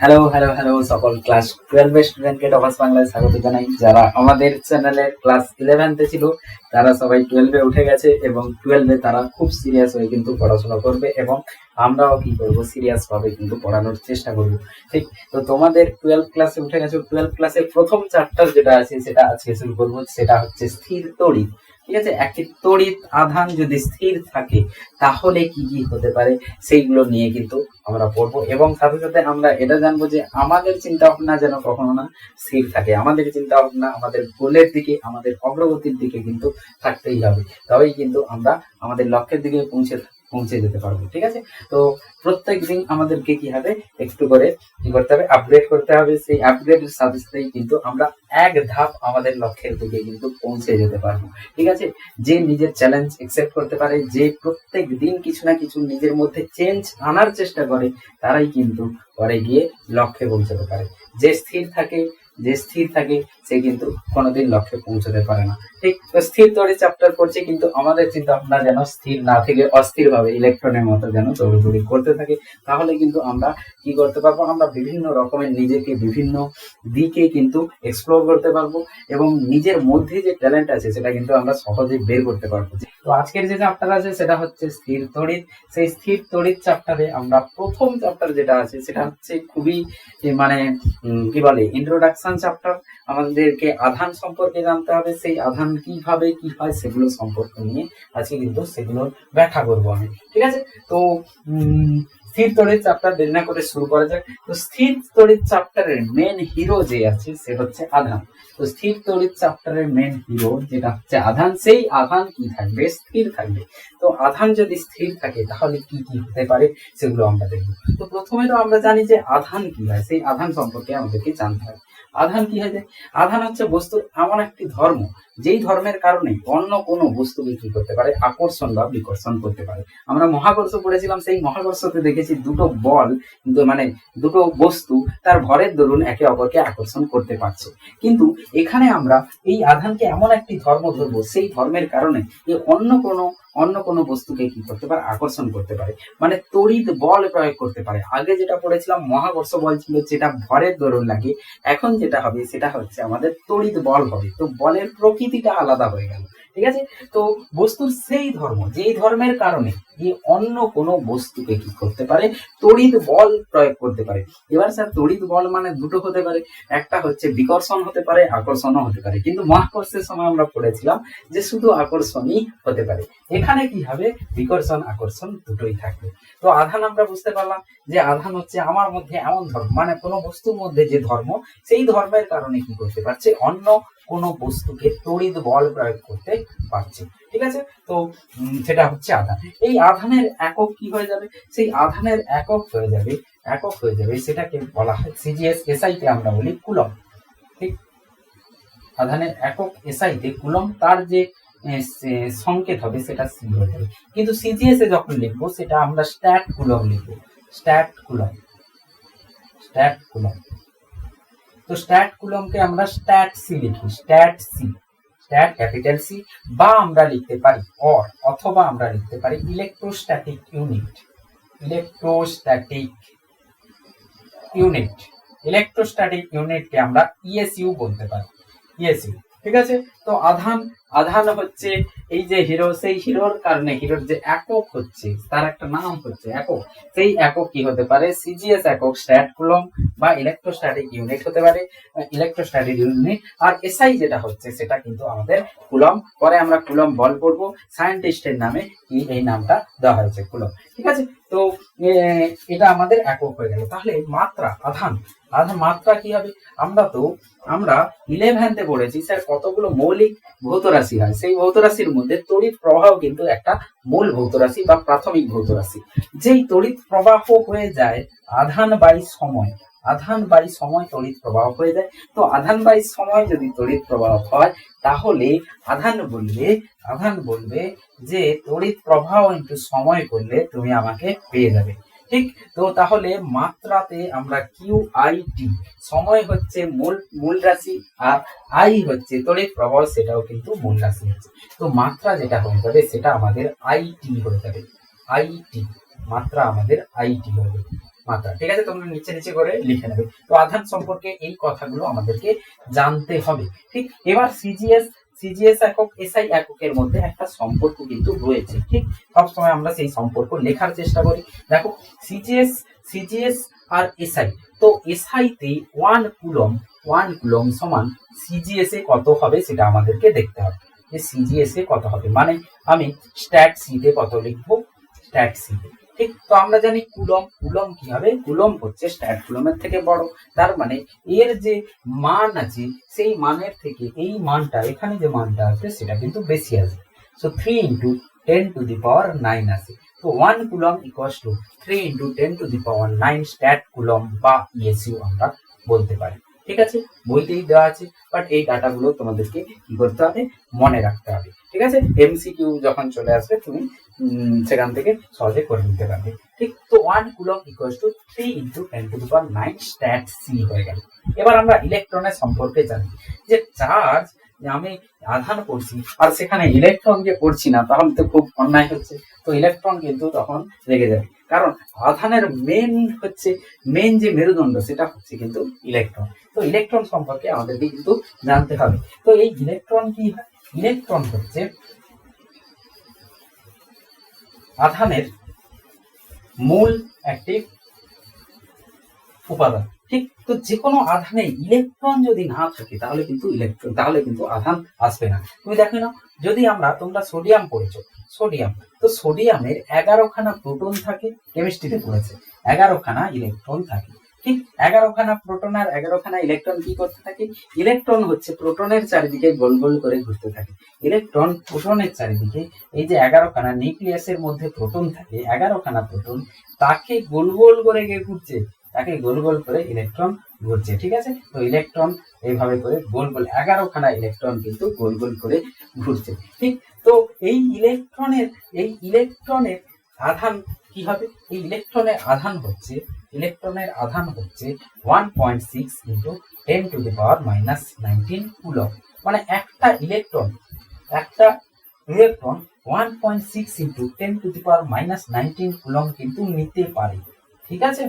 Hello hello hello সকল class twelve স্টুডেন্টকে টপাস বাংলায় স্বাগত জানাই। যারা আমাদের চ্যানেলে ক্লাস ইলেভেন্থে ছিল, তারা সবাই টুয়েলভে উঠে গেছে এবং টুয়েলভে তারা খুব সিরিয়াস হয়ে কিন্তু পড়াশোনা করবে এবং আমরাও কি করব সিরিয়াস ভাবে কিন্তু পড়ানোর চেষ্টা করব। ঠিক, তো তোমাদের টুয়েলভ ক্লাসে উঠে গেছে টুয়েলভ ক্লাসের প্রথম চ্যাপ্টার যেটা আছে, সেটা আজকে শুরু করব, সেটা হচ্ছে স্থির তড়িৎ। ঠিক আছে? একটি তড়িৎ আধান যদি স্থির থাকে, তাহলে কি কি হতে পারে? সেইগুলো নিয়ে কিন্তু আমরা পড়ব। এবং সাথে সাথে আমরা এটা জানব যে আমাদের চিন্তা ভাবনা যেন কখনো না স্থির থাকে। আমাদের চিন্তা ভাবনা আমাদের গোলের দিকে, আমাদের অগ্রগতির দিকে কিন্তু থাকতেই হবে। তবেই কিন্তু আমরা আমাদের লক্ষ্যের দিকে পৌঁছে পৌঁছে যেতে পারব, ঠিক আছে? তো প্রত্যেক দিন আমাদেরকে কি হবে? একটু করে কি করতে হবে? আপগ্রেড করতে হবে। সেই আপগ্রেডের সাথে সাথেই কিন্তু আমরা এক ধাপ আমাদের লক্ষ্যের দিকে কিন্তু পৌঁছে যেতে পারব, ঠিক আছে? যে নিজের চ্যালেঞ্জ একসেপ্ট করতে পারে, যে প্রত্যেক দিন কিছু না কিছু নিজের মধ্যে চেঞ্জ আনার চেষ্টা করে, তারাই কিন্তু পরে গিয়ে লক্ষ্যে পৌঁছাতে পারে। যে স্থির থাকে, যে স্থির থাকে সে কিন্তু কোনোদিন লক্ষ্যে পৌঁছতে পারে না। ঠিক স্থির তড়ি চ্যাপ্টার করছে কিন্তু আমাদের চিন্তা ভাবনা যেন স্থির না থেকে অস্থির ভাবে ইলেকট্রনের মতো যেন দৌড়দৌড়ি করতে থাকে, তাহলে কিন্তু আমরা কি করতে পারব? আমরা বিভিন্ন রকমের নিজেকে বিভিন্ন দিকে কিন্তু এক্সপ্লোর করতে পারব এবং নিজের মধ্যে যে ট্যালেন্ট আছে সেটা কিন্তু আমরা সহজে বের করতে পারব। তো আজকের যে চ্যাপ্টার আছে সেটা হচ্ছে স্থির তড়িৎ সেই স্থির তড়িৎ চ্যাপ্টারে আমরা প্রথম চ্যাপ্টার যেটা আছে সেটা হচ্ছে খুবই মানে কি বলে ইন্ট্রোডাকশন চ্যাপ্টার আমাদেরকে আধান সম্পর্কে জানতে হবে, সেই আধান কীভাবে, কি হয় সেগুলো সম্পর্কে নিয়ে আজকে কিন্তু সেগুলো ব্যাখ্যা করব আমি, ঠিক আছে? তো স্থির তড়িৎ চ্যাপ্টার দেরি না করে শুরু করা যাক। তো স্থির তড়িৎ চাপটারের মেন হিরো যে আছে, সে হচ্ছে আধান। তো স্থির তড়িৎ চ্যাপ্টারের মেন হিরো যেটা হচ্ছে আধান, সেই আধান কি থাকবে? স্থির থাকবে। তো আধান যদি স্থির থাকে, তাহলে কি কি হতে পারে? সেগুলো আমরা দেখব। তো প্রথমে তো আমরা জানি যে আধান কি হয়, সেই আধান সম্পর্কে আমাদেরকে জানতে হবে। আধান কি হয় আধান হচ্ছে বস্তুর এমন একটি ধর্ম, যেই ধর্মের কারণে অন্য কোনো বস্তুকে কি করতে পারে, আকর্ষণ বা বিকর্ষণ করতে পারে। আমরা মহাকর্ষ পড়েছিলাম, সেই মহাকর্ষতে দেখেছি দুটো বল মানে দুটো বস্তু তার ভরের দরুন একে অপরকে আকর্ষণ করতে পারছে। কিন্তু এখানে আমরা এই আধানকে এমন একটি ধর্ম ধরবো, সেই ধর্মের কারণে যে অন্য কোনো অন্য কোনো বস্তুকে কি করতে পারে? আকর্ষণ করতে পারে। মানে তড়িৎ বল প্রয়োগ করতে পারে। আগে যেটা পড়েছিলাম, মহাকর্ষ বল ছিল, যেটা ভরের দরুন লাগে। এখন যেটা হবে, সেটা হচ্ছে আমাদের তড়িৎ বল হবে। তো বলের প্রকৃতিটা আলাদা হয়ে গেল। ঠিক আছে? তো বস্তুর সেই ধর্ম, যেই ধর্মের কারণে যে অন্য কোনো বস্তুকে কি করতে পারে? তড়িৎ বল প্রয়োগ করতে পারে। এবার স্যার তড়িৎ বল মানে দুটো হতে পারে। একটা হচ্ছে বিকর্ষণ হতে পারে, আকর্ষণও হতে পারে। কিন্তু মহাকর্ষের সময় আমরা পড়েছিলাম যে শুধু আকর্ষণই হতে পারে। এখানে কি হবে? বিকর্ষণ, আকর্ষণ দুটোই থাকবে। তো আধান আমরা বুঝতে পারলাম যে আধান হচ্ছে আমার মধ্যে এমন ধর্ম। মানে কোনো বস্তুর মধ্যে যে ধর্ম, সেই ধর্মের কারণে কি করতে পারছে? অন্য কোনো বস্তুকে তড়িৎ বল প্রয়োগ করতে পারছে। ঠিক আছে? তো সেটা হচ্ছে আধান। এই আধানের একক কি হয়ে যাবে? সেই আধানের একক হয়ে যাবে, একক হয়ে যাবে সেটাকে বলা হয় সিজিএস এসআই তে আমরা বলি কুলম ঠিক? আধানের একক এসআই তে কুলম তার যে সংকেত হবে সেটা সি হয়ে যাবে। কিন্তু সিজিএস এ যখন লিখব, সেটা আমরা স্ট্যাট কুলম লিখব। স্ট্যাট কুলম স্ট্যাট কুলম তো স্ট্যাট কুলমকে আমরা স্ট্যাট সি লিখি। Stat C stat capital C বা আমরা লিখতে পারি অর অথবা আমরা লিখতে পারি electrostatic unit electrostatic unit electrostatic ইউনিটকে আমরা ইএসইউ বলতে পারি। ইএসইউ ঠিক আছে? তো আধান আধান হচ্ছে এই যে হিরো, সেই হিরোর কারণে, হিরোর যে একক হচ্ছে, তার একটা নাম হচ্ছে একক। সেই একক কি হতে পারে? সিজিএস একক, স্ট্যাট কুলম বা ইলেকট্রোস্ট্যাটিক ইউনিট হতে পারে ইলেকট্রোস্ট্যাটিক ইউনিট। আর এসআই যেটা হচ্ছে, সেটা কিন্তু আমাদের কুলম। পরে আমরা কুলম বল পড়ব সায়েন্টিস্টের নামে কি এই নামটা দেওয়া হয়েছে, কুলম। ঠিক আছে? তো এটা আমাদের একক হয়ে গেল। তাহলে মাত্রা, আধান। আধান মাত্রা কি হবে? আমরা তো, আমরা ইলেভেন্থে পড়েছি। স্যার, কতগুলো মৌলিক ভৌত রাশি হয়। সেই ভৌত রাশির মধ্যে তড়িৎ প্রবাহ কিন্তু একটা মূল ভৌত রাশি বা প্রাথমিক ভৌত রাশি যেই তড়িৎ প্রবাহ হয়ে যায় আধান বাই সময়। আধান বাই সময় তড়িৎ প্রবাহ হয়ে যায়। তো আধান বাই সময় যদি তড়িৎ প্রবাহ হয়, তাহলে আধান বলবে আধান বলবে যে তড়িৎ প্রবাহ ইন্টু সময় করলে তুমি আমাকে পেয়ে যাবে। ঠিক? তো তাহলে মাত্রাতে আমরা কিউ আই টি সময় হচ্ছে মূল মূল রাশি আর আই হচ্ছে তড়িৎ প্রবাহ, সেটাও কিন্তু মূল রাশি হচ্ছে। তো মাত্রা যেটা হয়ে যাবে, সেটা আমাদের আই টি হয়ে যাবে। আই টি মাত্রা আমাদের আই টি হবে। মাত্রা, ঠিক আছে? তোমরা নিচে নিচে করে লিখে নেবে। তো আধান সম্পর্কে এই কথাগুলো আমাদেরকে জানতে হবে, ঠিক? এবার সিজিএস সিজিএস একক এসআই এককের মধ্যে একটা সম্পর্ক কিন্তু রয়েছে। ঠিক সবসময় আমরা সেই সম্পর্ক লেখার চেষ্টা করি। দেখো সিজিএস সিজিএস আর এসআই তো এসআই তে ওয়ান কুলম ওয়ান কুলম সমান সিজিএস এ কত হবে সেটা আমাদেরকে দেখতে হবে। যে সিজিএস এ কত হবে? মানে আমি স্ট্যাট সি তে কত লিখব? স্ট্যাট সি তে ঠিক, তো আমরা জানি কুলম কুলম কি হবে কুলম হচ্ছে স্ট্যাট কুলমের থেকে বড়। তার মানে এর যে মান আছে, সেই মানের থেকে এই মানটা, এখানে যে মানটা আছে, সেটা কিন্তু বেশি আসবে so three into ten to the power nine আসে তো one coulomb equals to three into ten to the power nine statcoulomb বা ইএসইউ আমরা বলতে পারি। ঠিক আছে? বইতেই দেওয়া আছে বাট এই ডাটাগুলো তোমাদেরকে কি করতে হবে? মনে রাখতে হবে। ঠিক আছে? এমসিকিউ যখন চলে আসবে, তুমি সেখান থেকে সহজে করে নিতে পারবে। ঠিক তো one coulomb equal to three into ten to power nine stat C হয়ে গেল। এবার আমরা ইলেকট্রনের সম্পর্কে জানি যে চার্জ আমি আধান করছি আর সেখানে ইলেকট্রনকে করছি না, তাহলে তো খুব অন্যায় হচ্ছে। তো ইলেকট্রন কিন্তু তখন রেগে যাবে। কারণ আধানের মেন হচ্ছে মেন যে মেরুদণ্ড, সেটা হচ্ছে কিন্তু ইলেকট্রন তো ইলেকট্রন সম্পর্কে আমাদেরকে কিন্তু জানতে হবে। তো এই ইলেকট্রন কি ইলেকট্রন হচ্ছে আধানের মূল একটি উপাদান। ঠিক তো যে কোনো আধানে ইলেকট্রন যদি না থাকে, তাহলে কিন্তু ইলেকট্রন, তাহলে কিন্তু আধান আসবে না। তুমি দেখো না যদি আমরা, তোমরা সোডিয়াম পড়েছো, সোডিয়াম, তো সোডিয়ামের এগারোখানা প্রোটন থাকে কেমিস্ট্রিতে পড়েছে, এগারোখানা ইলেকট্রন থাকে। ঠিক এগারোখানা প্রোটন আর এগারোখানা ইলেকট্রন কি করতে থাকে? ইলেকট্রন হচ্ছে প্রোটনের চারিদিকে গোল গোল করে ঘুরতে থাকে। ইলেকট্রন প্রোটনের চারিদিকে এই যে এগারোখানা নিউক্লিয়াসের মধ্যে প্রোটন থাকে, এগারোখানা প্রোটন তাকে গোল গোল করে গিয়ে ঘুরছে? তাকে গোল গোল করে ইলেকট্রন ঘুরছে, ঠিক আছে? তো ইলেকট্রন এইভাবে করে গোল গোল, এগারোখানা ইলেকট্রন কিন্তু গোল গোল করে ঘুরছে, ঠিক? তো এই ইলেকট্রনের এই ইলেকট্রনের আধান কি হবে? এই ইলেকট্রনের আধান হচ্ছে ইলেকট্রনের আধান হচ্ছে one point six into ten to the power minus nineteen coulomb মানে একটা ইলেকট্রন একটা electron one point six into ten to the power minus nineteen coulomb কিন্তু নিতে পারে। ঠিক আছে?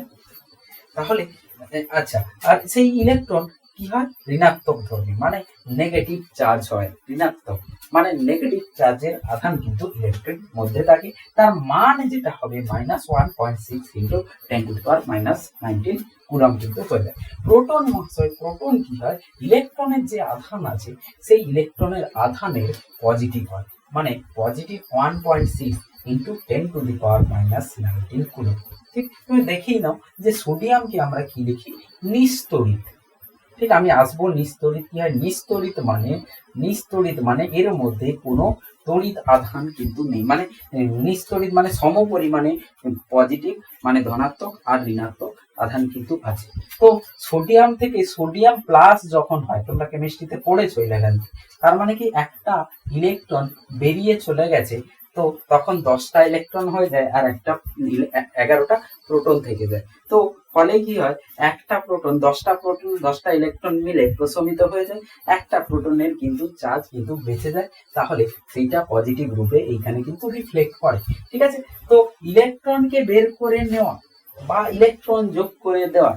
তাহলে আচ্ছা আর সেই ইলেকট্রন কি হয়? ঋণাত্মক ধর্মী মানে নেগেটিভ চার্জ হয়, ঋণাত্মক। মানে নেগেটিভ চার্জের আধান কিন্তু ইলেকট্রিক মধ্যে থাকে। তার মান যেটা হবে minus one point six into ten to power minus nineteen coulomb কিন্তু হয়ে যায়। প্রোটন মহাশয় প্রোটন কি হয়? ইলেকট্রনের যে আধান আছে, সেই ইলেকট্রনের আধানের পজিটিভ হয়। মানে positive one point six into ten to the power minus nineteen coulomb ঠিক? তুমি দেখেই নাও যে সোডিয়ামকে আমরা কি লিখি? নিস্তরিত। ঠিক আমি আসব নিস্তরিত কি হয়? নিস্তরিত মানে নিস্তরিত মানে এর মধ্যে কোনো তড়িৎ আধান কিন্তু নেই। মানে নিস্তরিত মানে সম পরিমাণে পজিটিভ মানে ধনাত্মক আর ঋণাত্মক আধান কিন্তু আছে। তো সোডিয়াম থেকে সোডিয়াম প্লাস যখন হয়, তোমরা কেমিস্ট্রিতে পড়েছো ইলেভেন তার মানে কি একটা ইলেকট্রন বেরিয়ে চলে গেছে তো তখন দশটা ইলেকট্রন হয়ে যায় আর একটা এগারোটা প্রোটন থেকে যায়। তো ফলে কি হয়? একটা প্রোটন দশটা প্রোটন দশটা ইলেকট্রন মিলে প্রশমিত হয়ে যায়। একটা প্রোটনের কিন্তু চার্জ কিন্তু বেঁচে যায়। তাহলে সেইটা পজিটিভ রূপে এইখানে কিন্তু রিফ্লেক্ট করে। ঠিক আছে? তো ইলেকট্রনকে বের করে নেওয়া বা ইলেকট্রন যোগ করে দেওয়া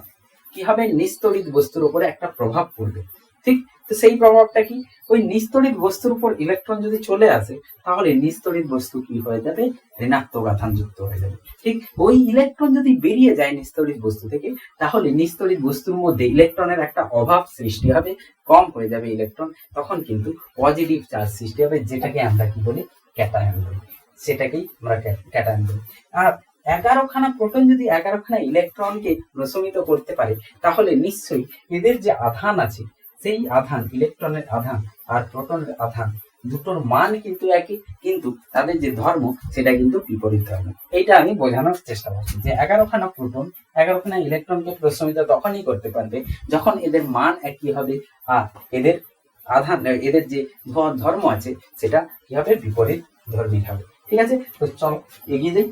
কি হবে নিস্তরিত বস্তুর উপরে একটা প্রভাব পড়বে? ঠিক তো সেই প্রভাবটা কি? ওই নিস্তরিত বস্তুর উপর ইলেকট্রন যদি চলে আসে, তাহলে নিস্তরিত বস্তু কি হয়ে যাবে? ঋণাত্মক আধান যুক্ত হয়ে যাবে। ঠিক ওই ইলেকট্রন যদি বেরিয়ে যায় নিস্তরিত বস্তু থেকে, তাহলে নিস্তরিত বস্তুর মধ্যে ইলেকট্রনের একটা অভাব সৃষ্টি হবে, কম হয়ে যাবে ইলেকট্রন তখন কিন্তু পজিটিভ চার্জ সৃষ্টি হবে, যেটাকে আমরা কি বলি? ক্যাটায়ন বলি। সেটাকেই আমরা ক্যাটায়ন বলি। আর এগারোখানা প্রোটন যদি এগারোখানা ইলেকট্রনকে প্রশমিত করতে পারে, তাহলে নিশ্চয়ই এদের যে আধান আছে সেই আধান, ইলেকট্রনের আধান আর প্রোটনের আধান দুটোর মান কিন্তু একই, কিন্তু তাদের যে ধর্ম, সেটা কিন্তু বিপরীত ধর্ম। এইটা আমি বোঝানোর চেষ্টা করছি যে এগারোখানা প্রোটন, এগারোখানা ইলেকট্রনকে প্রশমিত তখনই করতে পারবে যখন এদের মান একই হবে আর এদের আধান, এদের যে ধর্ম আছে, সেটা কি হবে? বিপরীত ধর্মী হবে। ঠিক আছে? তো চলো এগিয়ে যাই।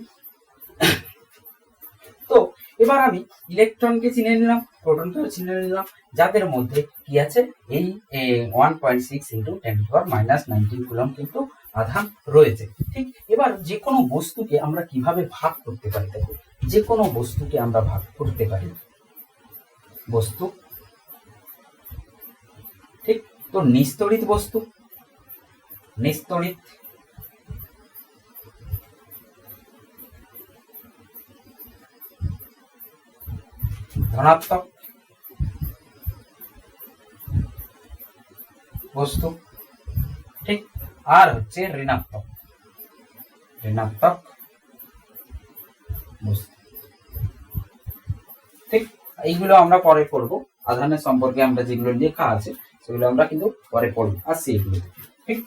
তো এবার আমি ইলেকট্রনকে চিনে নিলাম প্রোটনকেও চিনে নিলাম, যাদের মধ্যে কি আছে? এই one point six into ten power minus nineteen coulomb কিন্তু আধান রয়েছে। ঠিক? এবার যে কোনো বস্তুকে আমরা কীভাবে ভাগ করতে পারি দেখো যে কোনো বস্তুকে আমরা ভাগ করতে পারি। বস্তু। ঠিক? তো নিস্তড়িত বস্তু। নিস্তড়িত ধনাত্মক বস্তু, ঠিক? আর হচ্ছে ঋণাত্মক। ঋণাত্মক বস্তু, ঠিক? এইগুলো আমরা পরে করব আধানের সম্পর্কে আমরা যেগুলো লেখা আছে, সেগুলো আমরা কিন্তু পরে পড়ব। আসছি এগুলো, ঠিক?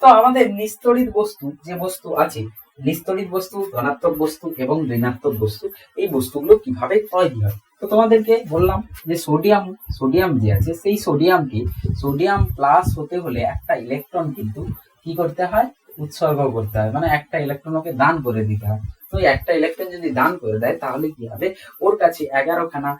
তো আমাদের নিস্তড়িত বস্তু, যে বস্তু আছে নিস্তড়িত বস্তু, ধনাত্মক বস্তু এবং ঋণাত্মক বস্তু। এই বস্তুগুলো কীভাবে তৈরি হয়? তো তোমাদেরকে বললাম যে সোডিয়াম সোডিয়াম যে আছে, সেই সোডিয়ামকে, সোডিয়াম প্লাস হতে হলে একটা ইলেকট্রন কিন্তু কি করতে হয়? উৎসর্গ করতে হয়। মানে একটা ইলেকট্রন ওকে দান করে দিতে হয়। তো একটা ইলেকট্রন যদি দান করে দেয়, তাহলে কি হবে? ওর কাছে এগারো খানা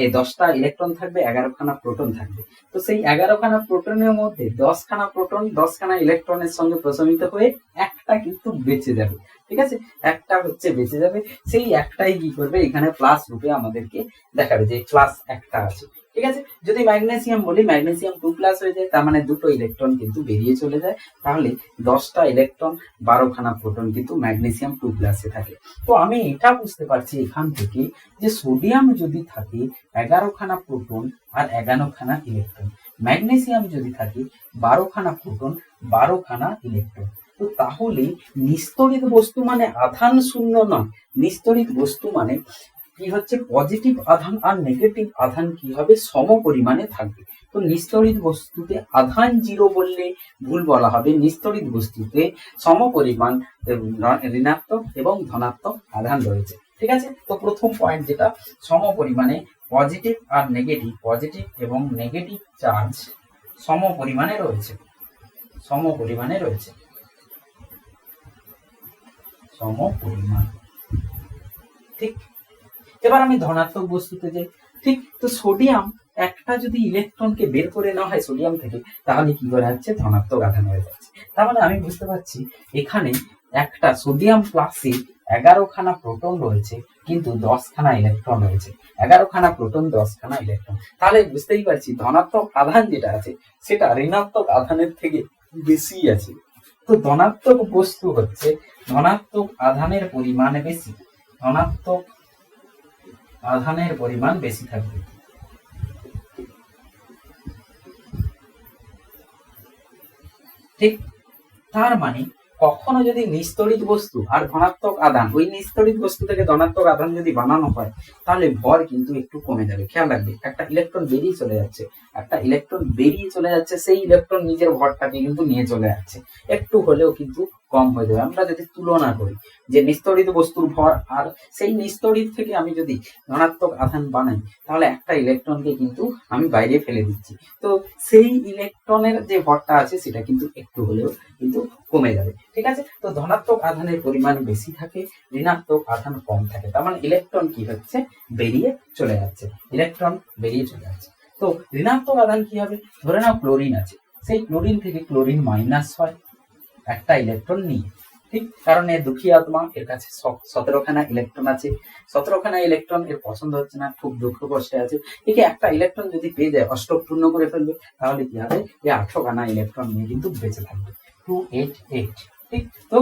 এই দশটা ইলেকট্রন থাকবে এগারো খানা প্রোটন থাকবে। তো সেই এগারো খানা প্রোটনের মধ্যে দশ খানা প্রোটন দশখানা ইলেকট্রনের সঙ্গে প্রশমিত হয়ে একটা কিন্তু বেঁচে যাবে। ঠিক আছে? একটা হচ্ছে বেঁচে যাবে। সেই একটাই কি করবে? এখানে প্লাস রূপে আমাদেরকে দেখাবে যে প্লাস একটা আছে। ঠিক আছে? যদি ম্যাগনেসিয়াম বলি ম্যাগনেসিয়াম টু প্লাস হয়ে যায়, তার মানে দুটো ইলেকট্রন কিন্তু বেরিয়ে চলে যায়। তাহলে দশটা ইলেকট্রন বারো খানা প্রোটন কিন্তু ম্যাগনেসিয়াম টু প্লাসে থাকে। তো আমি এটা বুঝতে পারছি এখান থেকে যে সোডিয়াম যদি থাকে এগারো খানা প্রোটন আর এগারো খানা ইলেকট্রন ম্যাগনেসিয়াম যদি থাকে বারো খানা প্রোটন বারো খানা ইলেকট্রন তো তাহলে নিস্তরিত বস্তু মানে আধান শূন্য নয়। নিস্তরিত বস্তু মানে কি হচ্ছে? পজিটিভ আধান আর নেগেটিভ আধান কি হবে সম পরিমাণে থাকবে? তো নিস্তরিত বস্তুতে আধান জিরো বললে ভুল বলা হবে। নিস্তরিত বস্তুতে সম পরিমাণ ঋণাত্মক এবং ধনাত্মক আধান রয়েছে। ঠিক আছে? তো প্রথম পয়েন্ট যেটা সম পরিমাণে পজিটিভ আর নেগেটিভ পজিটিভ এবং নেগেটিভ চার্জ সম পরিমাণে রয়েছে। সম পরিমাণে রয়েছে। সম পরিমাণ ঠিক? এবার আমি ধনাত্মক বস্তুতে যাই। ঠিক তো সোডিয়াম একটা যদি ইলেকট্রনকে বের করে নেওয়া হয় সোডিয়াম থেকে, তাহলে কি করে যাচ্ছে ধনাত্মক আধান হয়ে যাচ্ছে। তার মানে আমি বুঝতে পারছি, এখানে একটা সোডিয়াম প্লাসে এগারো খানা প্রোটন রয়েছে, কিন্তু দশ খানা ইলেকট্রন রয়েছে। এগারো খানা প্রোটন দশ খানা ইলেকট্রন তাহলে বুঝতেই পারছি, ধনাত্মক আধান যেটা আছে, সেটা ঋণাত্মক আধানের থেকে বেশি আছে। তো ধনাত্মক বস্তু হচ্ছে, ধনাত্মক আধানের পরিমাণ বেশি, ধনাত্মক আধানের পরিমাণ বেশি থাকবে। ঠিক তার মানে কখনো যদি নিস্তরিত বস্তু আর ধনাত্মক আধান, ওই নিস্তরিত বস্তু থেকে ধনাত্মক আধান যদি বানানো হয়, তাহলে ভর কিন্তু একটু কমে যাবে। খেয়াল রাখবে, একটা ইলেকট্রন বেরিয়ে চলে যাচ্ছে, একটা ইলেকট্রন বেরিয়ে চলে যাচ্ছে, সেই ইলেকট্রন নিজের ভরটাকে কিন্তু নিয়ে চলে যাচ্ছে। একটু হলেও কিন্তু কম হয়ে যাবে। আমরা যদি তুলনা করি যে নিস্তরিত বস্তুর ভর আর সেই নিস্তরিত থেকে আমি যদি ধনাত্মক আধান বানাই, তাহলে একটা ইলেকট্রনকে কিন্তু আমি বাইরে ফেলে দিচ্ছি। তো সেই ইলেকট্রনের যে ভরটা আছে, সেটা কিন্তু একটু হলেও কিন্তু কমে যাবে। ঠিক আছে? তো ধনাত্মক আধানের পরিমাণ বেশি থাকে, ঋণাত্মক আধান কম থাকে। তার মানে ইলেকট্রন কি হচ্ছে? বেরিয়ে চলে যাচ্ছে। ইলেকট্রন বেরিয়ে চলে যাচ্ছে। তো ঋণাত্মক আধান কি হবে? ধরে নাও ক্লোরিন আছে। সেই ক্লোরিন থেকে ক্লোরিন মাইনাস হয়। একটা ইলেকট্রন নিয়ে, ঠিক? কারণ এ দুঃখী আত্মা, এর কাছে সতেরোখানা ইলেকট্রন আছে। সতেরোখানা ইলেকট্রন এর পছন্দ হচ্ছে না, খুব দুঃখ কষ্টে আছে। একে একটা ইলেকট্রন যদি পেয়ে যায়, অষ্টক পূর্ণ করে ফেলবে, তাহলে কি হবে? এই আঠারো খানা ইলেকট্রন নিয়ে কিন্তু বেঁচে থাকবে। টু এইট এইট ঠিক? তো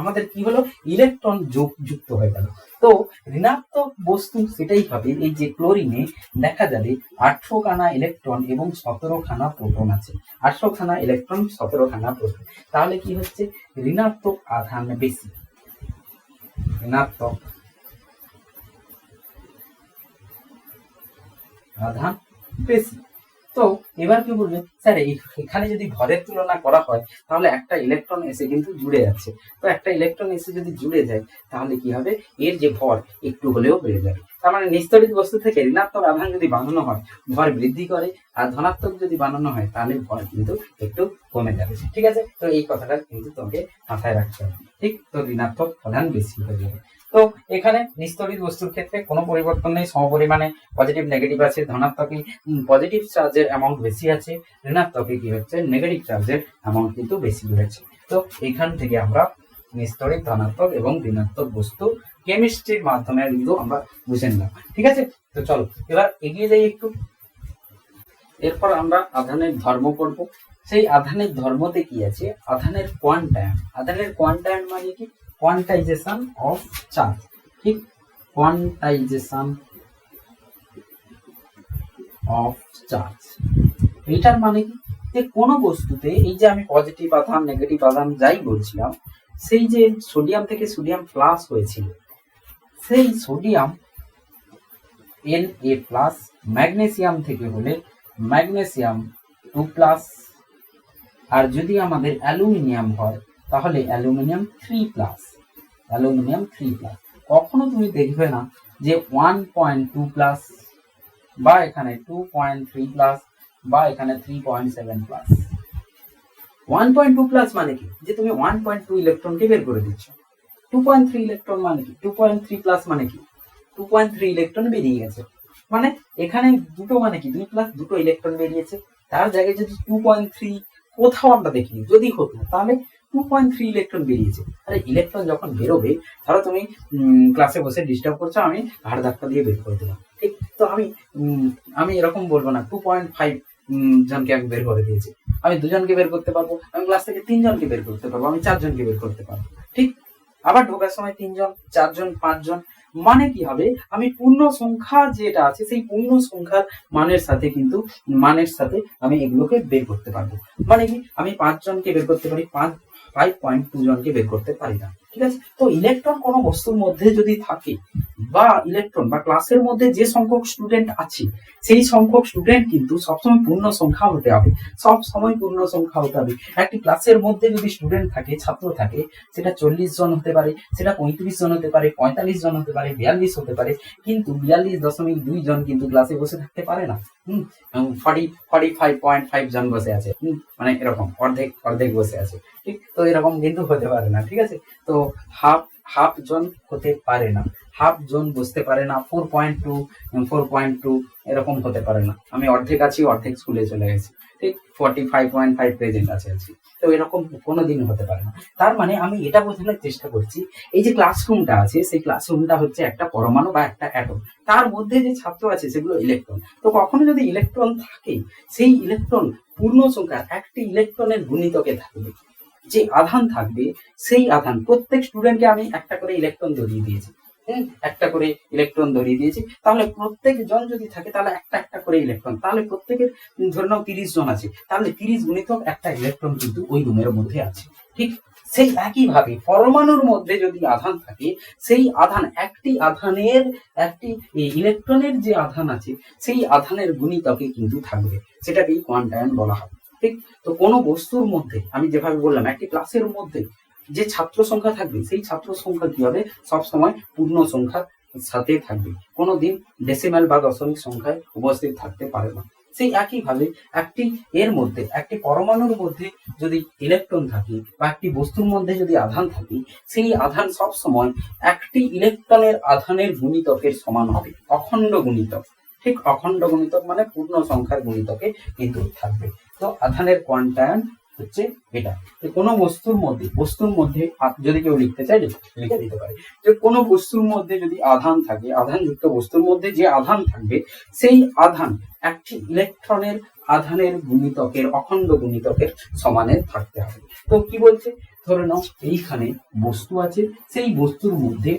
আমাদের কি হলো? ইলেকট্রন যোগ যুক্ত হয়ে গেল। তো ঋণাত্মক বস্তু সেটাই হবে, এই যে ক্লোরিনে দেখা যাবে আঠারো খানা ইলেকট্রন এবং সতেরো খানা প্রোটন আছে। আঠারো খানা ইলেকট্রন সতেরো খানা প্রোটন তাহলে কি হচ্ছে? ঋণাত্মক আধান বেশি। ঋণাত্মক আধান বেশি। তো এবার কি বলবে? স্যার এখানে যদি ভরের তুলনা করা হয়, তাহলে একটা ইলেকট্রন এসে কিন্তু জুড়ে যাচ্ছে তো একটা ইলেকট্রন এসে যদি জুড়ে যায়, তাহলে কি হবে? এর যে ভর একটু হলেও বেড়ে যাবে। তার মানে নিস্তরিত বস্তু থেকে ঋণাত্মক আধান যদি বানানো হয়, ভর বৃদ্ধি করে আর ধনাত্মক যদি বানানো হয়, তাহলে ভর কিন্তু একটু কমে যাবে। ঠিক আছে? তো এই কথাটা কিন্তু তোমাকে মাথায় রাখতে হবে। ঠিক? তো ঋণাত্মক আধান বেশি হয়ে যাবে। তো এখানে নিস্তরিত বস্তুর ক্ষেত্রে কোনো পরিবর্তন নেই, সমপরিমাণে পজিটিভ নেগেটিভ আছে, ধনাত্মকে পজিটিভ চার্জের অ্যামাউন্ট বেশি আছে, ঋণাত্মকে কি হচ্ছে নেগেটিভ চার্জের অ্যামাউন্ট কিন্তু বেশি রয়েছে তো এখান থেকে আমরা নিস্তড়িত ধনাত্মক এবং ঋণাত্মক বস্তু কেমিস্ট্রির মাধ্যমে কিন্তু আমরা বুঝে নিলাম। ঠিক আছে? তো চলো, এবার এগিয়ে যাই একটু। এরপর আমরা আধানের ধর্ম পড়ব সেই আধানের ধর্মতে কি আছে? আধানের কোয়ান্টায়ন আধানের কোয়ান্টায়ন মানে কি? কোয়ান্টাইজেশন অফ চার্জ ঠিক কোয়ান্টাইজেশন অফ চার্জ এটার মানে কি? যে কোনো বস্তুতে এই যে আমি পজিটিভ আধান নেগেটিভ আধান যাই বলছিলাম, সেই যে সোডিয়াম থেকে সোডিয়াম প্লাস হয়েছিল, সেই sodium N A plus magnesium থেকে হলে ম্যাগনেসিয়াম টু প্লাস আর যদি আমাদের অ্যালুমিনিয়াম হয়, তাহলে aluminium three plus aluminium three plus কখনো তুমি দেখবে না যে ওয়ান পয়েন্ট টু প্লাস বা এখানে টু পয়েন্ট থ্রি প্লাস বা এখানে three point seven plus one point two plus মানে কি? যে তুমি ওয়ান পয়েন্ট টু ইলেকট্রনকে বের করে দিচ্ছ। টু পয়েন্ট থ্রি ইলেকট্রন মানে কি? টু পয়েন্ট থ্রি প্লাস মানে কি? টু পয়েন্ট থ্রি ইলেকট্রন বেরিয়ে গেছে। মানে এখানে দুটো মানে কি? দুই প্লাস দুটো ইলেকট্রন বেরিয়েছে। তার জায়গায় যদি টু পয়েন্ট থ্রি কোথাও আমরা দেখিনি, যদি হতো, তাহলে টু পয়েন্ট থ্রি ইলেকট্রন বেরিয়েছে। আরে ইলেকট্রন যখন বেরোবে, ধরো তুমি ক্লাসে বসে ডিস্টার্ব করছ, আমি ধাক্কা দিয়ে বের করে দিলাম। ঠিক, তো আমি আমি এরকম বলব না টু পয়েন্ট ফাইভ জনকে আমি বের করে দিয়েছি। আমি দুজনকে বের করতে পারব, আমি ক্লাস থেকে তিনজনকে বের করতে পারব, আমি চারজনকে বের করতে পারব। ঠিক, আবার ঢোকার সময় তিনজন, চারজন, পাঁচজন মানে কি হবে, আমি পূর্ণ সংখ্যা যেটা আছে, সেই পূর্ণ সংখ্যার মানের সাথে কিন্তু, মানের সাথে আমি এগুলোকে বের করতে পারব। মানে কি, আমি পাঁচজনকে বের করতে পারি, পাঁচ ফাইভ পয়েন্ট টু জনকে বের করতে পারি না, ঠিক আছে? তো ইলেকট্রন কোনো বস্তুর মধ্যে যদি থাকে, বা ইলেকট্রন বা ক্লাসের মধ্যে যে সংখ্যক স্টুডেন্ট আছে, সেই সংখ্যক স্টুডেন্ট কিন্তু সবসময় পূর্ণ সংখ্যা হতে হবে সব সময় পূর্ণ সংখ্যা হতে হবে। একটি ক্লাসের মধ্যে যদি স্টুডেন্ট থাকে, ছাত্র থাকে, সেটা চল্লিশ জন হতে পারে, সেটা পঁয়ত্রিশ জন হতে পারে, পঁয়তাল্লিশ জন হতে পারে, বিয়াল্লিশ হতে পারে, কিন্তু বিয়াল্লিশ দশমিক দুই জন কিন্তু ক্লাসে বসে থাকতে পারে না। জন বসে আছে। হম মানে এরকম, অর্ধেক অর্ধেক বসে আছে। ঠিক? তো এরকম কিন্তু হতে পারে না, ঠিক আছে? তো হাফ হাফ জন হতে পারে না। হাফ জন বসতে পারে না four point two four point two এরকম হতে পারে না। আমি অর্ধেক আছি, অর্ধেক স্কুলে চলে গেছি। ঠিক forty five point five present আছে তো এরকম হতে পারে না। তার মানে আমি এটা বোঝানোর চেষ্টা করছি, এই যে ক্লাসরুমটা আছে, সেই ক্লাসরুমটা হচ্ছে একটা পরমাণু বা একটা অ্যাটম তার মধ্যে যে ছাত্র আছে, সেগুলো ইলেকট্রন তো কখনো যদি ইলেকট্রন থাকে, সেই ইলেকট্রন পূর্ণ সংখ্যার একটি ইলেকট্রনের গুণিতকে থাকবে। যে আধান থাকবে, সেই আধান, প্রত্যেক স্টুডেন্টকে আমি একটা করে ইলেকট্রন ধরিয়ে দিয়েছি। একটা করে ইলেকট্রন ধরিয়ে দিয়েছি। তাহলে প্রত্যেক জন যদি থাকে, তাহলে একটা একটা করে ইলেকট্রন তাহলে প্রত্যেকের ধরে নাও তিরিশ জন আছে। তাহলে তিরিশ গুণিতক একটা ইলেকট্রন কিন্তু ওই রুমের মধ্যে আছে। ঠিক সেই একইভাবে পরমাণুর মধ্যে যদি আধান থাকে, সেই আধান একটি আধানের, একটি ইলেকট্রনের যে আধান আছে, সেই আধানের গুণিতকে কিন্তু থাকবে। সেটাকেই কোয়ান্টায়ন বলা হয়। ঠিক? তো কোনো বস্তুর মধ্যে, আমি যেভাবে বললাম, একটি ক্লাসের মধ্যে যে ছাত্র সংখ্যা থাকবে, সেই ছাত্র সংখ্যা কি হবে সবসময় পূর্ণ সংখ্যার সাথে থাকবে? কোনোদিন ডেসিমাল বা দশমিক সংখ্যায় উপস্থিত থাকতে পারে না। সেই একইভাবে একটি এর মধ্যে, একটি পরমাণুর মধ্যে যদি ইলেকট্রন থাকে বা একটি বস্তুর মধ্যে যদি আধান থাকে, সেই আধান সব সময় একটি ইলেকট্রনের আধানের গুণিতকের সমান হবে, অখণ্ড গুণিতক। ঠিক অখণ্ড গুণিতক মানে পূর্ণ সংখ্যার গুণিতকে কিন্তু থাকবে। তো আধানের কোয়ান্টায়ন হচ্ছে এটা। যে কোনো বস্তুর মধ্যে বস্তুর মধ্যে যদি কেউ লিখতে চায়, লিখে দিতে পারে। যে কোনো বস্তুর মধ্যে যদি আধান থাকে, আধানযুক্ত বস্তুর মধ্যে যে আধান থাকবে, সেই আধান একটি ইলেকট্রনের আধানের গুণিতকের, অখণ্ড গুণিতকের সমানে থাকতে হবে। তো কি বলছে? ধরে নাও, এইখানে বস্তু আছে, সেই বস্তুর মধ্যে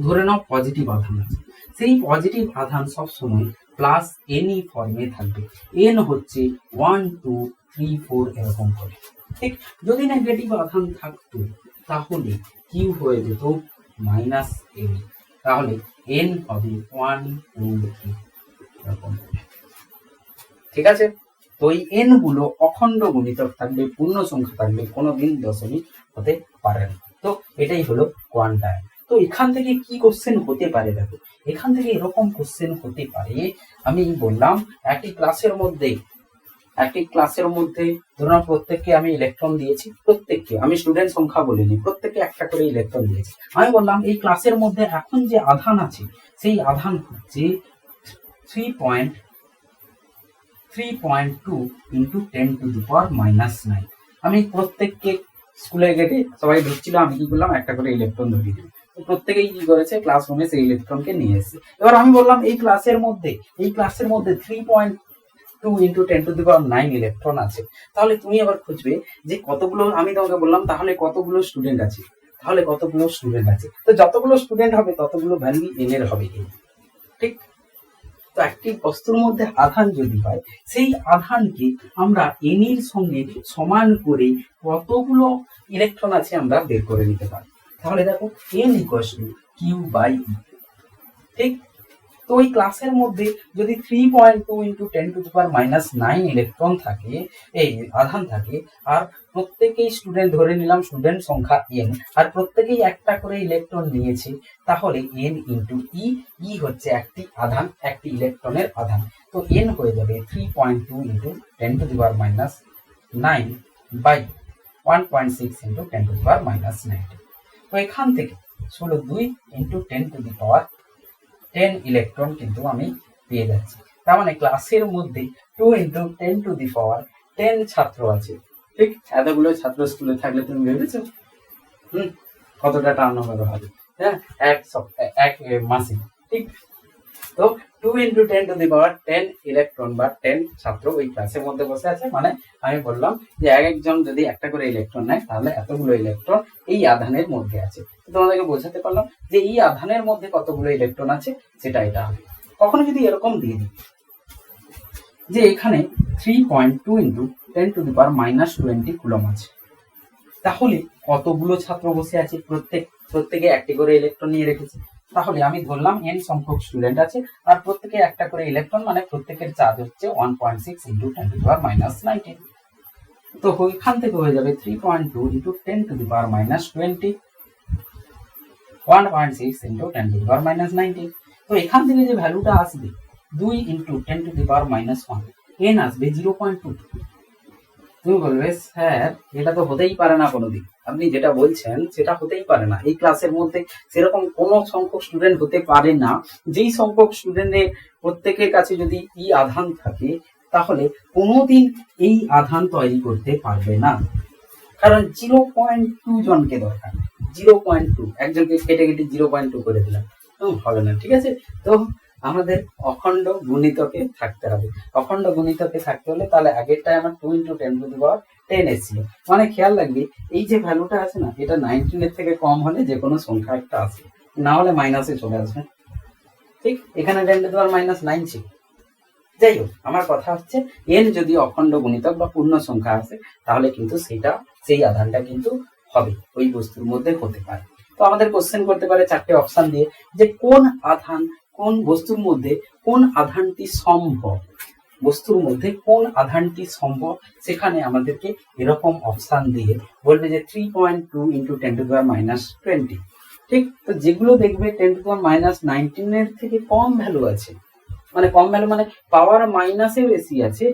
ধরে নাও পজিটিভ আধান আছে। সেই পজিটিভ আধান সব সময় প্লাস এনই ফর্মে থাকবে। এন হচ্ছে ওয়ান টু থ্রি ফোর এরকম করে ঠিক? যদি নেগেটিভ আধান থাকতো, তাহলে কিউ হয়ে যেত মাইনাস এন তাহলে এন হবে ওয়ান এরকম ঠিক আছে? তো এই এনগুলো অখণ্ড গুণিতক থাকবে, পূর্ণ সংখ্যা থাকবে, কোনোদিন দশমিক হতে পারে না। তো এটাই হলো কোয়ান্টায় তো এখান থেকে কি কোশ্চেন হতে পারে দেখো? এখান থেকে এরকম কোশ্চেন হতে পারে, আমি বললাম একটি ক্লাসের মধ্যে একটি ক্লাসের মধ্যে ধরুন প্রত্যেককে আমি ইলেকট্রন দিয়েছি, প্রত্যেককে, আমি স্টুডেন্ট সংখ্যা বলিনি, প্রত্যেককে একটা করে ইলেকট্রন দিয়েছি। আমি বললাম, এই ক্লাসের মধ্যে এখন যে আধান আছে, সেই আধান হচ্ছে three point three point two into ten to the power minus nine আমি প্রত্যেককে স্কুলে গেটে সবাই ঢুকছিল আমি কি করলাম, একটা করে ইলেকট্রন ধরিয়ে দিলাম। প্রত্যেকেই কি করেছে ক্লাসরুমে সেই ইলেকট্রনকে নিয়ে এসেছে। এবার আমি বললাম, এই ক্লাসের মধ্যে, এই ক্লাসের মধ্যে three point two into ten to the power nine electron আছে। তাহলে তুমি আবার খুঁজবে যে কতগুলো, আমি তোমাকে বললাম, তাহলে কতগুলো স্টুডেন্ট আছে। তাহলে কতগুলো স্টুডেন্ট আছে। তো যতগুলো স্টুডেন্ট হবে, ততগুলো ভ্যালু এন এর হবে ঠিক? তো একটি বস্তুর মধ্যে আধান যদি হয়, সেই আধানকে আমরা এন এর সঙ্গে সমান করে কতগুলো ইলেকট্রন আছে আমরা বের করে নিতে পারি। তাহলে দেখো এন কিউ বাই ঠিক? তো ওই ক্লাসের মধ্যে যদি three point two into ten to power minus nine electron থাকে, এই আধান থাকে, আর প্রত্যেকেই স্টুডেন্ট ধরে নিলাম স্টুডেন্ট সংখ্যা এন আর প্রত্যেকেই একটা করে ইলেকট্রন নিয়েছে, তাহলে এন ইন্টু ই ই হচ্ছে একটি আধান, একটি ইলেকট্রনের আধান। তো এন হয়ে যাবে three point two into ten to power minus nine by one point six into ten to power minus ninety তো এখান থেকে ষোলো দুই into ten to the power ten electron কিন্তু আমি পেয়ে যাচ্ছি। তার মানে ক্লাসের মধ্যে two into ten to the power ten ছাত্র আছে। ঠিক? এতগুলো ছাত্র স্কুলে থাকলে তুমি ভেবেছো? হুম? কতটা টার্ন হবে? হ্যাঁ? এক সপ্তাহ, এক মাসে। ঠিক? তো two into ten to the power ten electron বা টেন ছাত্র ওই ক্লাসের মধ্যে বসে আছে। মানে আমি বললাম যে এক একজন যদি একটা করে ইলেকট্রন নেয়, তাহলে এতগুলো ইলেকট্রন এই আধানের মধ্যে আছে। তোমাদেরকে বোঝাতে পারলাম যে এই আধানের মধ্যে কতগুলো ইলেকট্রন আছে, সেটা এটা হবে। কখনো যদি এরকম দিয়ে দিই যে এখানে three point two into ten to the power minus twenty coulomb আছে, তাহলে কতগুলো ছাত্র বসে আছে? প্রত্যেক, প্রত্যেকে একটি করে ইলেকট্রন নিয়ে রেখেছে। তাহলে আমি ধরলাম এন সংখ্যক স্টুডেন্ট আছে, আর প্রত্যেকে একটা করে ইলেকট্রন মানে প্রত্যেকের চার্জ হচ্ছে one point six into ten to power minus nineteen তো ওইখান থেকে হয়ে যাবে three point two into ten to the power minus twenty one point six into ten to the power minus nineteen তো এখান থেকে যে ভ্যালুটা আসবে, দুই into ten to the power minus one N আসবে জিরো পয়েন্ট টু তুমি বলবে স্যার এটা তো হতেই পারে না কোনোদিন। আপনি যেটা বলছেন, সেটা হতেই পারে না। এই ক্লাসের মধ্যে সেরকম কোনো সংখ্যক স্টুডেন্ট হতে পারে না। যেই সংখ্যক স্টুডেন্টের প্রত্যেকের কাছে যদি ই আধান থাকে, তাহলে কোনোদিন এই আধান তৈরি করতে পারবে না। কারণ জিরো পয়েন্ট টু জনকে দরকার। জিরো পয়েন্ট টু, একজনকে কেটে কেটে জিরো পয়েন্ট টু করে দিলাম। হবে না, ঠিক আছে? তো আমাদের অখণ্ড গুণিতকে থাকতে হবে। অখণ্ড গুণিতকে থাকতে হলে তাহলে আগেরটায় আমার two into ten to the power ten এসেছিল। মানে খেয়াল রাখবি, এই যে ভ্যালুটা আছে না, এটা নাইনটিনের থেকে কম হলে যে কোনো সংখ্যা একটা আসবে না হলে মাইনাসে চলে আসবে। ঠিক? এখানে ten to the power minus nine ছিল। যাই হোক, আমার কথা হচ্ছে এন যদি অখণ্ড গুণিতক বা পূর্ণ সংখ্যা আছে, তাহলে কিন্তু সেটা, সেই আধানটা কিন্তু হবে। ওই বস্তুর মধ্যে হতে পারে। তো আমাদের কোশ্চেন করতে পারে চারটে অপশন দিয়ে যে কোন আধান কোন বস্তুর মধ্যে কোন আধানটি সম্ভব? বস্তুর মধ্যে কোন আধানটি সম্ভব? সেখানে আমাদেরকে এরকম অপশন দিয়ে বলবে যে three point two into ten to power minus twenty ঠিক? তো যেগুলো দেখবে টেন টু পাওয়ার মাইনাস নাইনটিনের থেকে কম ভ্যালু আছে। মানে কম ভ্যালু মানে পাওয়ার মাইনাসে বেশি আছে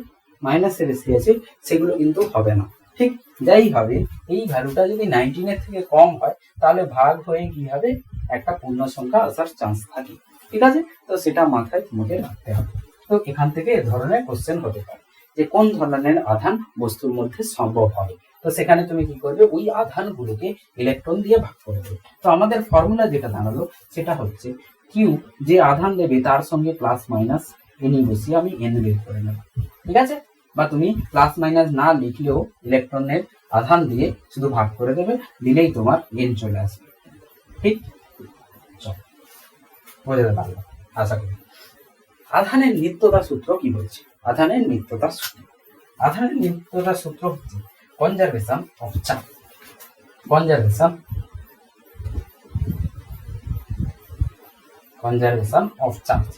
মাইনাসে বেশি আছে, সেগুলো কিন্তু হবে না। ঠিক? যাই হবে, এই ভ্যালুটা যদি নাইনটিনের থেকে কম হয়, তাহলে ভাগ হয়ে কি হবে? একটা পূর্ণ সংখ্যা আসার চান্স থাকে। ঠিক আছে? তো সেটা মাথায় তোমাকে রাখতে হবে। তো এখান থেকে এ ধরনের কোশ্চেন হতে পারে যে কোন ধরনের আধান বস্তুর মধ্যে সম্ভব হবে? তো সেখানে তুমি কি করবে? ওই আধানগুলোকে ইলেকট্রন দিয়ে ভাগ করে দেবে। তো আমাদের ফর্মুলা যেটা দাঁড়াল, সেটা হচ্ছে কিউ যে আধান দেবে তার সঙ্গে প্লাস মাইনাস এনে বসিয়ে আমি এন বের করে নেব। ঠিক আছে? বা তুমি প্লাস মাইনাস না লিখলেও ইলেকট্রনের আধান দিয়ে শুধু ভাগ করে দেবে, দিলেই তোমার এন চলে আসবে। ঠিক? বোঝাতে পারল আশা করি। আধানের নিত্যতা সূত্র কি বলছে? আধানের নিত্যতা সূত্র। আধানের নিত্যতা সূত্র হচ্ছে conservation of charge conservation conservation of charge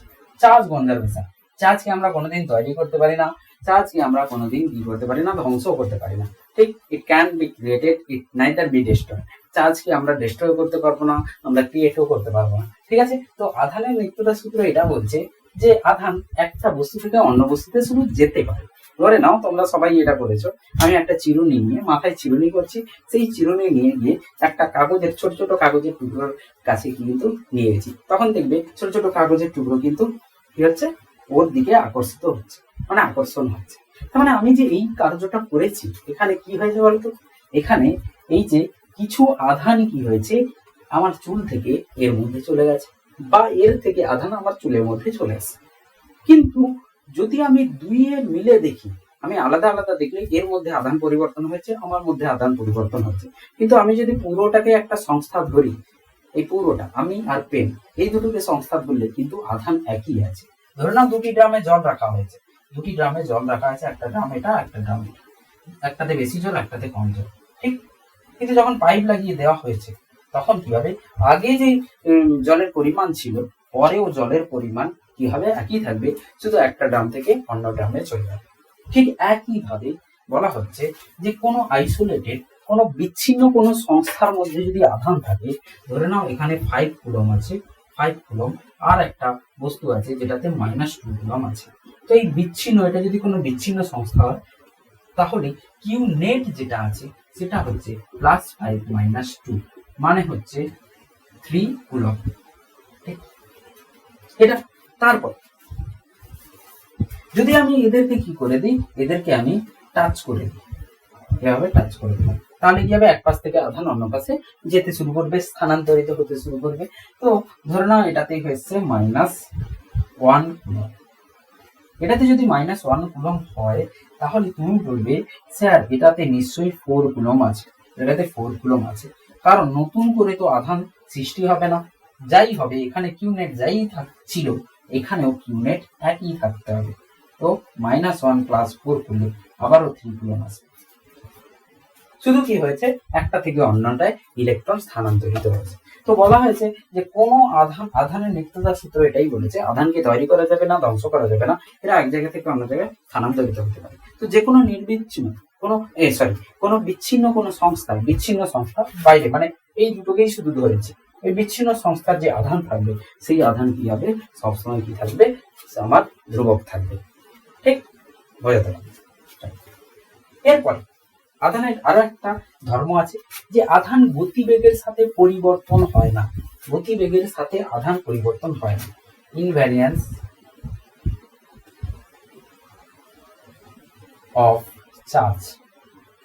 charge conservation চার্জকে আমরা কোনোদিন তৈরি করতে পারি না। চার্জকে আমরা কোনোদিন কি করতে পারি না ধ্বংস করতে পারি না। ঠিক it can be created it neither be destroy চার্জকে আমরা ডিস্ট্রয় করতে পারব না, আমরা ক্রিয়েটও করতে পারব না। ঠিক আছে? তো আধানের নিত্যতা সূত্র এটা বলছে যে আধান একটা বস্তু থেকে অন্য বস্তুতে শুধু যেতে পারে। ধরে নাও তোমরা সবাই এটা করেছ। আমি একটা চিরুনি নিয়ে, মাথায় চিরুনি করছি, সেই চিরুনি নিয়ে গিয়ে একটা কাগজের, ছোট ছোট কাগজের টুকরোর কাছে কিন্তু নিয়ে গেছি। তখন দেখবে ছোট ছোট কাগজের টুকরো কিন্তু কি হচ্ছে? ওর দিকে আকর্ষিত হচ্ছে মানে আকর্ষণ হচ্ছে। তার মানে আমি যে এই কার্যটা করেছি, এখানে কি হয়েছে বলতো? এখানে এই যে কিছু আধান কি হয়েছে আমার চুল থেকে এর মধ্যে চলে গেছে বা এর থেকে আধান আমার চুলের মধ্যে চলে আসে। কিন্তু যদি আমি দুইয়ের মিলে দেখি, আমি আলাদা আলাদা দেখলে এর মধ্যে আধান পরিবর্তন হয়েছে, আমার মধ্যে আধান পরিবর্তন হচ্ছে। কিন্তু আমি যদি পুরোটাকে একটা সংস্থা ধরি, এই পুরোটা, আমি আর পেন এই দুটোকে সংস্থা ধরলে কিন্তু আধান একই আছে। ধরে নাও দুটি ড্রামে জল রাখা হয়েছে। দুটি ড্রামে জল রাখা আছে একটা ড্রাম এটা, একটা ড্রাম এটা। একটাতে বেশি জল, একটাতে কম জল। ঠিক? কিন্তু যখন পাইপ লাগিয়ে দেওয়া হয়েছে তখন কি হবে আগে যে জলের পরিমাণ ছিল, পরেও জলের পরিমাণ কি হবে একই থাকবে, শুধু একটা ড্রাম থেকে অন্য ড্রামে চলে যাবে। ঠিক একইভাবে বলা হচ্ছে যে, কোনো আইসোলেটেড কোনো বিচ্ছিন্ন কোনো সংস্থার মধ্যে যদি আধান থাকে, ধরে নাও এখানে ফাইভ কুলম আছে ফাইভ কুলম আর একটা বস্তু আছে যেটাতে মাইনাস টু কুলম আছে। তো এই বিচ্ছিন্ন, এটা যদি কোনো বিচ্ছিন্ন সংস্থা হয়, তাহলে কিউ নেট যেটা আছে, সেটা হচ্ছে প্লাস ফাইভ মাইনাস টু মানে হচ্ছে থ্রি কুলম এটা তারপর। যদি আমি এদেরকে কি করে দিই? এদেরকে আমি টাচ করে দিই। এভাবে টাচ করে দিলাম। তাহলে কি হবে? এক পাশ থেকে আধান অন্য পাশে যেতে শুরু করবে, স্থানান্তরিত হতে শুরু করবে। তো ধরে নাও এটাতে হয়েছে মাইনাস ওয়ান কুলম এটাতে যদি মাইনাস ওয়ান কুলম হয়, তাহলে তুমি বলবে, স্যার, এটাতে নিশ্চয়ই ফোর কুলম আছে। এটাতে ফোর কুলম আছে। কারণ নতুন করে তো আধান সৃষ্টি হবে না। যাই হবে, এখানে কিউনেট যাই ছিল, এখানেও কিউনেট একই থাকতে হবে। তো মাইনাস ওয়ান প্লাস ফোর করলে আবারও থ্রি কুলম আসবে। শুধু কি হয়েছে? একটা থেকে অন্যটায় ইলেকট্রন স্থানান্তরিত হয়েছে। তো বলা হয়েছে যে কোনো আধান আধানের নিত্যতার সূত্র এটাই বলেছে, আধানকে তৈরি করা যাবে না, ধ্বংস করা যাবে না, এরা এক জায়গা থেকে অন্য জায়গায় স্থানান্তরিত হতে পারে। তো যে কোনো নির্বিচ্ছিন্ন কোনো, এ সরি কোনো বিচ্ছিন্ন কোনো সংস্থা, বিচ্ছিন্ন সংস্থা বাইরে মানে এই দুটোকেই শুধু ধরেছে এই বিচ্ছিন্ন সংস্থার যে আধান থাকবে, সেই আধান কি হবে? সবসময় কি থাকবে? আমার ধ্রুবক থাকবে। ঠিক? এরপরে, আধানের আরও একটা ধর্ম আছে যে আধান গতিবেগের সাথে পরিবর্তন হয় না। গতিবেগের সাথে আধান পরিবর্তন হয় না। ইনভ্যারিয়েন্স অফ চার্জ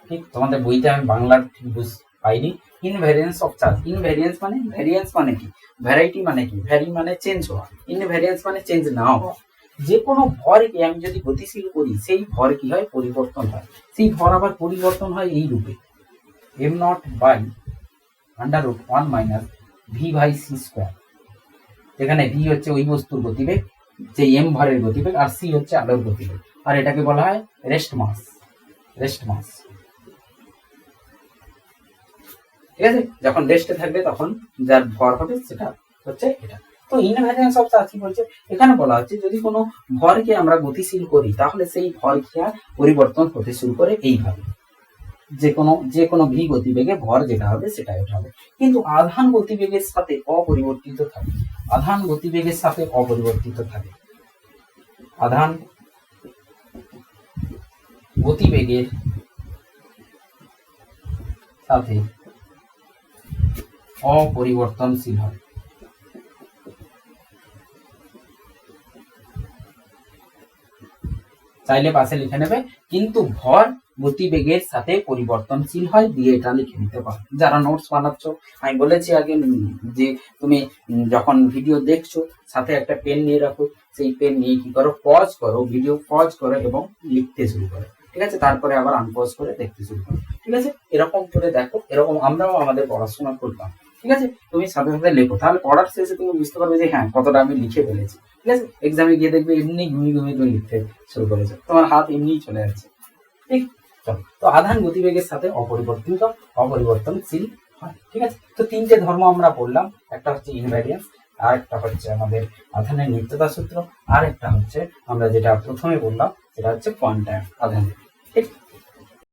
ঠিক, তোমাদের বইতে আমি বাংলার ঠিক বুঝ, পাইনি। ইনভ্যারিয়েন্স অফ চার্জ ইনভ্যারিয়েন্স মানে ভ্যারিয়েন্স মানে কি? ভ্যারাইটি মানে কি? ভ্যারি মানে চেঞ্জ হওয়া। ইনভ্যারিয়েন্স মানে চেঞ্জ না হওয়া। যে কোনো ভরকে আমি যদি গতিশীল করি, সেই ভর কি হয়? পরিবর্তন হয়। সেই ভর আবার পরিবর্তন হয় এই রূপে। M naught by under root one minus V by C square যেখানে ভি হচ্ছে ওই বস্তুর গতিবেগ যে এম ভরের গতিবেগ, আর সি হচ্ছে আলোর গতিবেগ। আর এটাকে বলা হয় রেস্ট মাস রেস্ট মাস ঠিক আছে? যখন রেস্টে থাকবে তখন যার ভর হবে সেটা হচ্ছে এটা। তো ইনভ্যারিয়েন্স অফ চার্জ বলছে? এখানে বলা হচ্ছে যদি কোনো ভরকে আমরা গতিশীল করি, তাহলে সেই ভর হয়? পরিবর্তন হতে শুরু করে এইভাবে। যে কোনো যে কোনো ভি গতিবেগে ভর যেটা হবে সেটা এটা হবে কিন্তু আধান গতিবেগের সাথে অপরিবর্তিত থাকে। আধান গতিবেগের সাথে অপরিবর্তিত থাকে। আধান গতিবেগের সাথে অপরিবর্তনশীল হয়। চাইলে পাশে লিখে নেবে, কিন্তু ভর গতিবেগের সাথে পরিবর্তনশীল হয়। দিয়ে এটা লিখে নিতে পারো। যারা নোটস বানাচ্ছ, আমি বলেছি আগে যে তুমি যখন ভিডিও দেখছ, সাথে একটা পেন নিয়ে রাখো। সেই পেন নিয়ে কি করো? পজ করো ভিডিও পজ করো এবং লিখতে শুরু করো। ঠিক আছে? তারপরে আবার আনপজ করে দেখতে শুরু করো। ঠিক আছে? এরকম করে দেখো, এরকম আমরাও আমাদের পড়াশোনা করতাম। ঠিক আছে? তুমি সাথে সাথে লেখো। তাহলে পড়ার শেষে তুমি বুঝতে পারবে যে হ্যাঁ কতটা আমি লিখে ফেলেছি। ঠিক আছে? এক্সামে গিয়ে দেখবে এমনি ঘুমিয়ে ঘুমিয়ে তুমি লিখতে শুরু করেছ। তোমার হাত এমনিই চলে যাচ্ছে ঠিক? চলো। তো আধান গতিবেগের সাথে অপরিবর্তিত, অপরিবর্তনশীল হয়। ঠিক আছে? তো তিনটে ধর্ম আমরা বললাম একটা হচ্ছে ইনভ্যারিয়েন্স আর একটা হচ্ছে আমাদের আধানের নিত্যতা সূত্র আর একটা হচ্ছে আমরা যেটা প্রথমে বললাম সেটা হচ্ছে কোয়ান্টাম আধানের ঠিক